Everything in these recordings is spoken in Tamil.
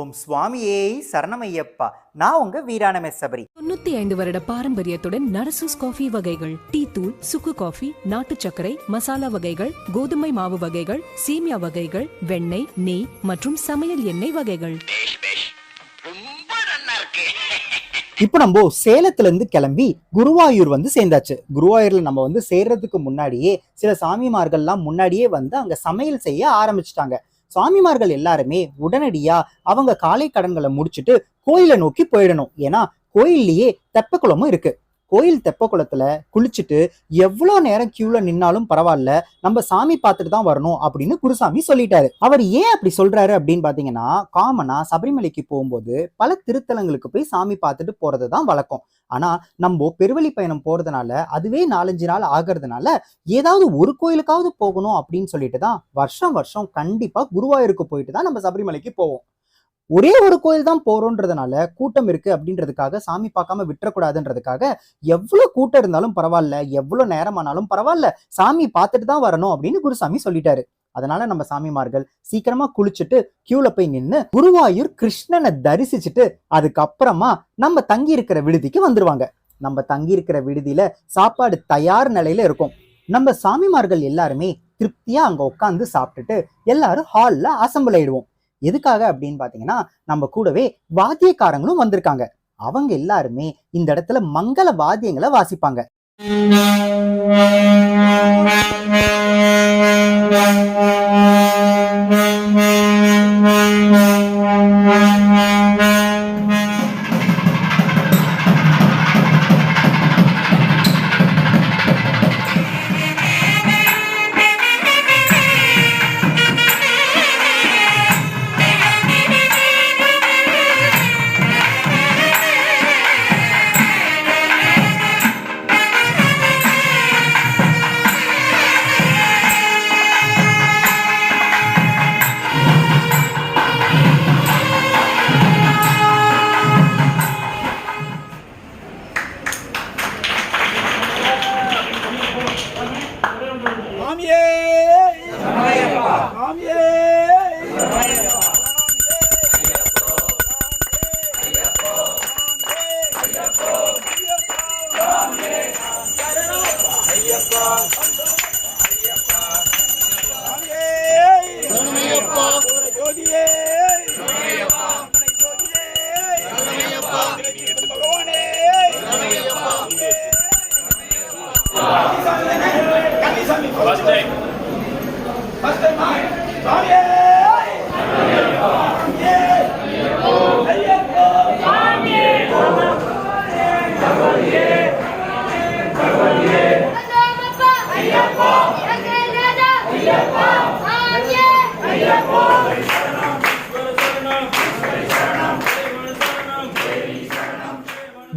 ஓம் சுவாமியே சரணமையப்பா. நான் உங்க வீராண மெஸ்ஸபரி தொண்ணூத்தி ஐந்து வருட பாரம்பரியத்துடன் நரசூஸ் காஃபி வகைகள் டீ தூள் சுக்கு காஃபி நாட்டு சர்க்கரை மசாலா வகைகள் கோதுமை மாவு வகைகள் சேமியா வகைகள் வெண்ணெய் நெய் மற்றும் சமையல் எண்ணெய் வகைகள். இப்போ நம்ம சேலத்துல இருந்து கிளம்பி குருவாயூர் வந்து சேர்ந்தாச்சு. குருவாயூர்ல நம்ம வந்து சேர்றதுக்கு முன்னாடியே சில சாமிமார்கள்லாம் முன்னாடியே வந்து அங்க சமையல் செய்ய ஆரம்பிச்சிட்டாங்க. சாமிமார்கள் எல்லாருமே உடனடியா அவங்க காலை கடன்களை முடிச்சுட்டு கோயிலை நோக்கி போயிடணும். ஏன்னா கோயில்லையே தெப்பக்குளமும் இருக்கு. கோயில் தெப்பக்குளத்துல குளிச்சுட்டு எவ்வளோ நேரம் கியூல நின்னாலும் பரவாயில்ல நம்ம சாமி பார்த்துட்டு தான் வரணும் அப்படின்னு குருசாமி சொல்லிட்டாரு. அவர் ஏன் அப்படி சொல்றாரு அப்படின்னு பாத்தீங்கன்னா காமனா சபரிமலைக்கு போகும்போது பல திருத்தலங்களுக்கு போய் சாமி பார்த்துட்டு போறது தான் வழக்கம். ஆனா நம்ம பெருவழி பயணம் போறதுனால அதுவே நாலஞ்சு நாள் ஆகிறதுனால ஏதாவது ஒரு கோயிலுக்காவது போகணும் அப்படின்னு சொல்லிட்டு தான் வருஷம் வருஷம் கண்டிப்பா குருவாயூருக்கு போயிட்டு தான் நம்ம சபரிமலைக்கு போவோம். ஒரே ஒரு கோயில் தான் போறோன்றதுனால கூட்டம் இருக்கு அப்படின்றதுக்காக சாமி பார்க்காம விட்டுறக்கூடாதுன்றதுக்காக எவ்வளவு கூட்டம் இருந்தாலும் பரவாயில்ல எவ்வளவு நேரமானாலும் பரவாயில்ல சாமி பார்த்துட்டு தான் வரணும் அப்படின்னு குருசாமி சொல்லிட்டாரு. அதனால நம்ம சாமிமார்கள் சீக்கிரமா குளிச்சுட்டு கியூல போய் நின்று குருவாயூர் கிருஷ்ணனை தரிசிச்சுட்டு அதுக்கப்புறமா நம்ம தங்கி இருக்கிற விடுதிக்கு வந்துருவாங்க. நம்ம தங்கி இருக்கிற விடுதியில சாப்பாடு தயார் நிலையில இருக்கும். நம்ம சாமிமார்கள் எல்லாருமே திருப்தியா அங்க உட்காந்து சாப்பிட்டுட்டு எல்லாரும் ஹால்ல அசம்பிள் ஆயிடுவோம். எதுக்காக அப்படின்னு பாத்தீங்கன்னா நம்ம கூடவே வாத்தியக்காரங்களும் வந்திருக்காங்க. அவங்க எல்லாருமே இந்த இடத்துல மங்கள வாத்தியங்களை வாசிப்பாங்க. சாமியே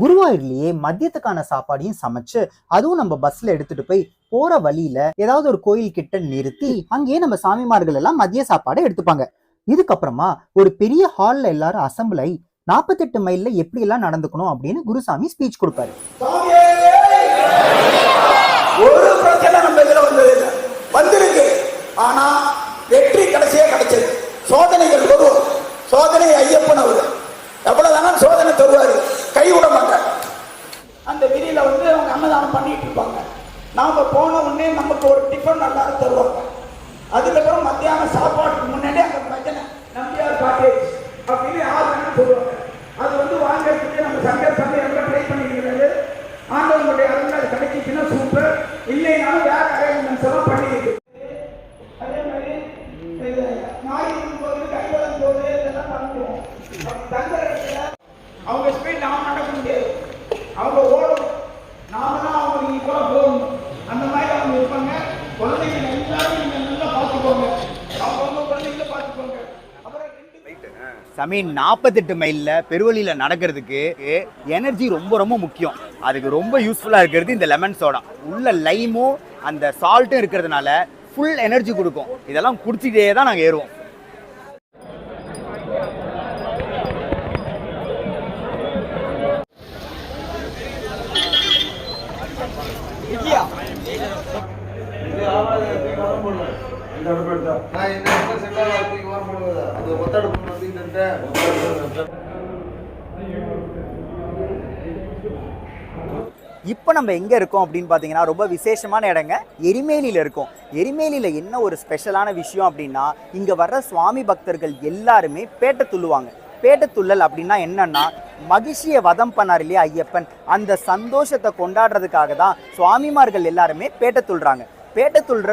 குருவாயூர்லயே மதியத்துக்கான சாப்பாடையும் சமைச்சு அதுவும் நம்ம பஸ்ல எடுத்துட்டு போய் போற வழியில ஏதாவது ஒரு கோயில் கிட்ட நிறுத்தி அங்கேயே நம்ம சாமிமார்கள் எல்லாம் மதிய சாப்பாடை எடுத்துப்பாங்க. இதுக்கப்புறமா ஒரு பெரிய ஹால்ல எல்லாரும் அசம்பிள் ஆகி நாற்பத்தெட்டு மைல்ல எப்படி எல்லாம் நடந்துக்கணும் அப்படின்னு குருசாமி ஸ்பீச் கொடுப்பாரு. ஒரு பிரச்சனை நம்ம இதுல வந்தது வந்திருக்கு. ஆனா வெற்றி கடைசியா கிடைச்சது. சோதனைகள் வரும். சோதனை ஐயப்பன் அவரு. எவ்வளவுதானா சோதனை தருவாரு. கைவிட மாட்டார். அந்த விரியில வந்து அவங்க அன்னதானம் பண்ணிட்டு இருப்பாங்க. நாம போன உடனே நமக்கு ஒரு டிஃபன் நல்லா தருவாங்க. அதுக்கப்புறம் மத்தியானம் சாப்பாடு முன்னாடி அந்த பஜனை நம்பியார் காட்டேஜ் அப்படின்னு யார் வேணாலும் சொல்லுவாங்க அது வந்து வாங்கறதுக்கு நம்ம சங்கர் சந்தை எல்லாம் ட்ரை பண்ணிக்கிறது ஆண்டவங்களுடைய அருள் அது கிடைச்சிச்சுன்னா சூப்பர் இல்லைனாலும் வேற அரேஞ்ச்மெண்ட்ஸ் எல்லாம் பண்ணிருக்கு அதே மாதிரி இது ஞாயிறு போகுது கைவளம் போகுது இதெல்லாம் பண்ணுவோம் தங்குற இடத்துல அவங்க ஸ்பீட் நாம நடக்க முடியாது அவங்க ஓடணும் நாம தான் அவங்க இப்போ போகணும் அந்த மாதிரி அவங்க இருப்பாங்க குழந்தைங்க எல்லாரும் நீங்க நல்லா பார்த்துக்கோங்க அவங்க உங்க குழந்தைங்கள பார்த்துக்கோங்க அப்புறம் சமீன் நாற்பத்தெட்டு மைலில் பெருவழியில் நடக்கிறதுக்கு எனர்ஜி ரொம்ப ரொம்ப முக்கியம். அதுக்கு ரொம்ப யூஸ்ஃபுல்லாக இருக்கிறது இந்த லெமன் சோடா உள்ள லைமும் அந்த சால்ட்டும் இருக்கிறதுனால ஃபுல் எனர்ஜி கொடுக்கும். இதெல்லாம் குடிச்சிட்டே தான் நாங்கள் ஏறுவோம் நான் இந்த இடத்துல சென்டர் தூக்கி ஓரம் போடுவது அது ஒத்தடுப்பு தூக்கிட்டு இப்போ நம்ம எங்க இருக்கோம் அப்படின்னு பார்த்தீங்கன்னா ரொம்ப விசேஷமான இடங்க. எரிமேலியில இருக்கோம். எரிமேலியில என்ன ஒரு ஸ்பெஷலான விஷயம் அப்படின்னா இங்க வர்ற சுவாமி பக்தர்கள் எல்லாருமே பேட்டை துள்ளுவாங்க பேட்டை துள்ளல் அப்படின்னா என்னன்னா மகிழ்ச்சியை வதம் பண்ணார் இல்லையா ஐயப்பன்? அந்த சந்தோஷத்தை கொண்டாடுறதுக்காக தான் சுவாமிமார்கள் எல்லாருமே பேட்டை துள்ளுறாங்க பேட்டை துள்ளுற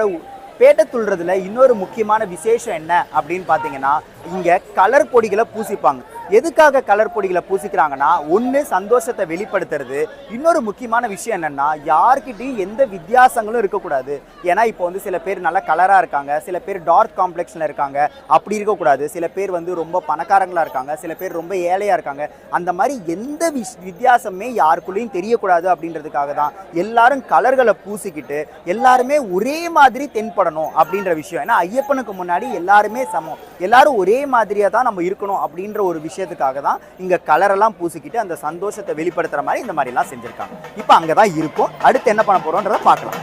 பேட்டை துள்ளுறதுல இன்னொரு முக்கியமான விசேஷம் என்ன அப்படின்னு பார்த்தீங்கன்னா இங்க கலர் பொடிகளை பூசிப்பாங்க. எதுக்காக கலர் பொடிகளை பூசிக்கிறாங்கன்னா ஒன்று சந்தோஷத்தை வெளிப்படுத்துறது. இன்னொரு முக்கியமான விஷயம் என்னன்னா யார்கிட்டயும் எந்த வித்தியாசங்களும் இருக்கக்கூடாது. ஏன்னா இப்போ வந்து சில பேர் நல்லா கலராக இருக்காங்க சில பேர் டார்க் காம்ப்ளெக்ஸில் இருக்காங்க அப்படி இருக்கக்கூடாது. சில பேர் வந்து ரொம்ப பணக்காரங்களாக இருக்காங்க சில பேர் ரொம்ப ஏழையாக இருக்காங்க. அந்த மாதிரி எந்த விஷ் வித்தியாசமே யாருக்குள்ளேயும் தெரியக்கூடாது அப்படின்றதுக்காக தான் எல்லாரும் கலர்களை பூசிக்கிட்டு எல்லாருமே ஒரே மாதிரி தென்படணும் அப்படின்ற விஷயம். ஏன்னா ஐயப்பனுக்கு முன்னாடி எல்லாருமே சமம். எல்லாரும் ஒரே மாதிரியாக தான் நம்ம இருக்கணும் அப்படின்ற ஒரு விஷயம் விஷயத்துக்காக தான் இங்கே கலரெல்லாம் பூசிக்கிட்டு அந்த சந்தோஷத்தை வெளிப்படுத்துகிற மாதிரி இந்த மாதிரிலாம் செஞ்சுருக்காங்க. இப்போ அங்கே தான் இருக்கும். அடுத்து என்ன பண்ண போகிறோன்றதை பார்க்கலாம்.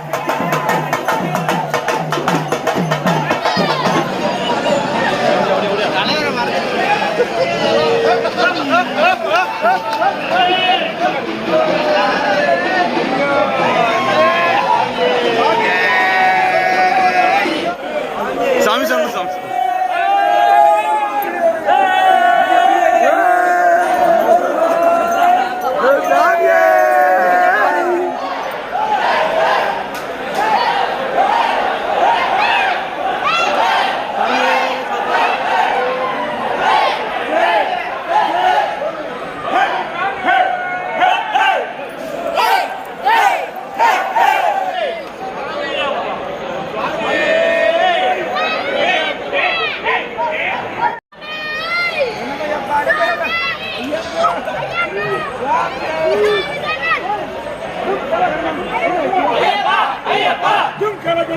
சாமி சாமி சாமி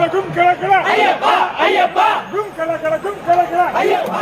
கும் கல கல கும் கல கல ஐயப்பா ஐயப்பா. கும் கல கல கும் கல கல ஐயப்பா.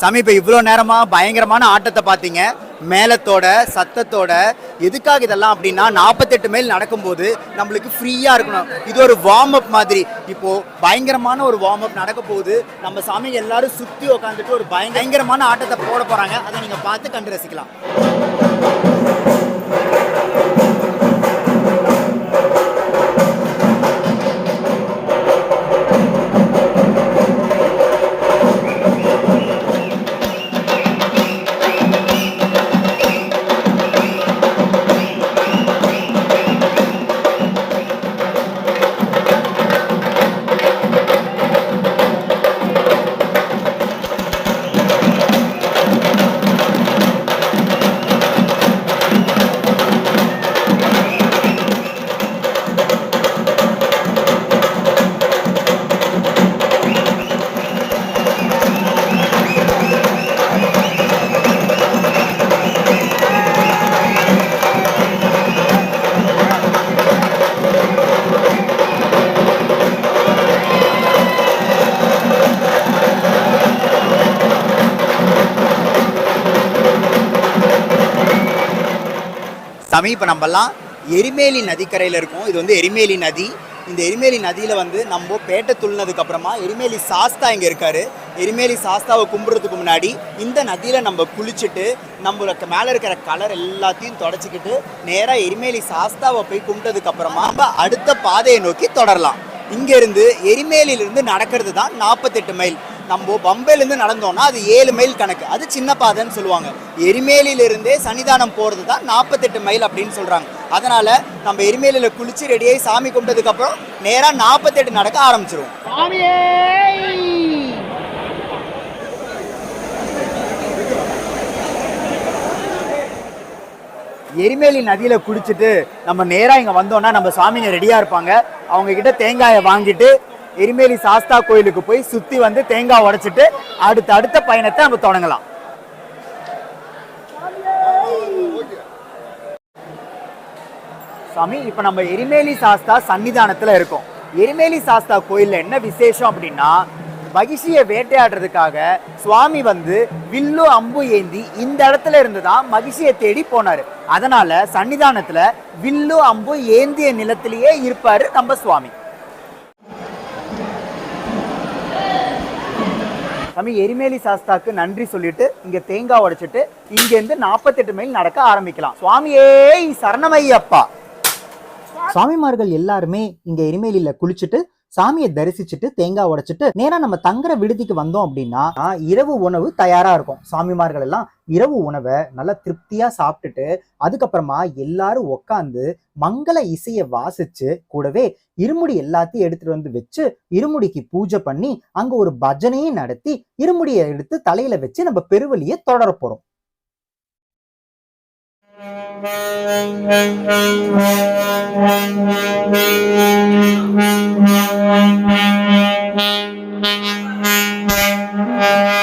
சாமி இப்போ இவ்வளோ நேரமாக பயங்கரமான ஆட்டத்தை பார்த்தீங்க. மேளத்தோட சத்தத்தோட. எதுக்காக இதெல்லாம் அப்படின்னா நாற்பத்தெட்டு மைல் நடக்கும்போது நம்மளுக்கு ஃப்ரீயாக இருக்கணும். இது ஒரு வார்ம் அப் மாதிரி. இப்போது பயங்கரமான ஒரு வார்ம் அப் நடக்க போகுது நம்ம சாமி எல்லாரும் சுற்றி உட்காந்துட்டு ஒரு பயங்கரமான ஆட்டத்தை போட போகிறாங்க அதை நீங்கள் பார்த்து கண்டு ரசிக்கலாம். தமிழ். இப்போ நம்மலாம் எரிமேலி நதிக்கரையில் இருக்கோம். இது வந்து எரிமேலி நதி. இந்த எரிமேலி நதியில் வந்து நம்ம பேட்டை துள்ளினதுக்கு அப்புறமா எரிமேலி சாஸ்தா இங்கே இருக்காரு. எரிமேலி சாஸ்தாவை கும்பிட்றதுக்கு முன்னாடி இந்த நதியில் நம்ம குளிச்சுட்டு நம்மளுக்கு மேலே இருக்கிற கலர் எல்லாத்தையும் தொடச்சிக்கிட்டு நேராக எரிமேலி சாஸ்தாவை போய் கும்பிட்டதுக்கு அப்புறமா நம்ம அடுத்த பாதையை நோக்கி தொடரலாம். இங்கேருந்து எரிமேலியிலிருந்து நடக்கிறது தான் நாற்பத்தெட்டு மைல். நம்ம பம்பையிலேருந்து நடந்தோம்னா அது ஏழு மைல் கணக்கு. அது சின்ன பாதைன்னு சொல்லுவாங்க. எரிமேலியிலிருந்தே சன்னிதானம் போகிறது தான் நாற்பத்தெட்டு மைல் அப்படின்னு சொல்கிறாங்க அதனால் நம்ம எரிமேலியில் குளித்து ரெடியாகி சாமி கும்பிட்டதுக்கப்புறம் நேராக நாற்பத்தெட்டு நடக்க ஆரம்பிச்சிருவோம். எரிமேலி நதியில் குளிச்சுட்டு நம்ம நேராக இங்கே வந்தோம்னா நம்ம சாமிங்க ரெடியாக இருப்பாங்க. அவங்க கிட்ட தேங்காயை வாங்கிட்டு எரிமேலி சாஸ்தா கோயிலுக்கு போய் சுற்றி வந்து தேங்காய் உடைச்சிட்டு அடுத்த அடுத்த பயணத்தை நம்ம தொடங்கலாம். சாமி இப்போ நம்ம எரிமேலி சாஸ்தா சன்னிதானத்தில் இருக்கோம். எரிமேலி சாஸ்தா கோயிலில் என்ன விசேஷம் அப்படின்னா மகிஷியை வேட்டையாடுறதுக்காக சுவாமி வந்து வில்லு அம்பு ஏந்தி இந்த இடத்துல இருந்து தான் மகிஷியை தேடி போனாரு. அதனால சன்னிதானத்துல வில்லு அம்பு ஏந்திய நிலத்திலேயே இருப்பாரு நம்ம சுவாமி. சாமி எரிமேலி சாஸ்தாக்கு நன்றி சொல்லிட்டு இங்க தேங்காய் உடைச்சிட்டு இங்க இருந்து நாற்பத்தெட்டு மைல் நடக்க ஆரம்பிக்கலாம். சுவாமியே சரணமையப்பா. சுவாமிமார்கள் எல்லாருமே இங்க எரிமேலியில குளிச்சுட்டு சாமியை தரிசிச்சுட்டு தேங்காய் உடைச்சிட்டு நேரா நம்ம தங்குற விடுதிக்கு வந்தோம் அப்படின்னா இரவு உணவு தயாரா இருக்கும். சாமிமார்கள் எல்லாம் இரவு உணவை நல்லா திருப்தியா சாப்பிட்டுட்டு அதுக்கப்புறமா எல்லாரும் உக்காந்து மங்கள இசையை வாசிச்சு கூடவே இருமுடி எல்லாத்தையும் எடுத்துட்டு வந்து வச்சு இருமுடிக்கு பூஜை பண்ணி அங்க ஒரு பஜனையும் நடத்தி இருமுடியை எடுத்து தலையில வச்சு நம்ம பெருவழியை தொடர போறோம். Thank you.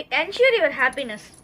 We ensure your happiness.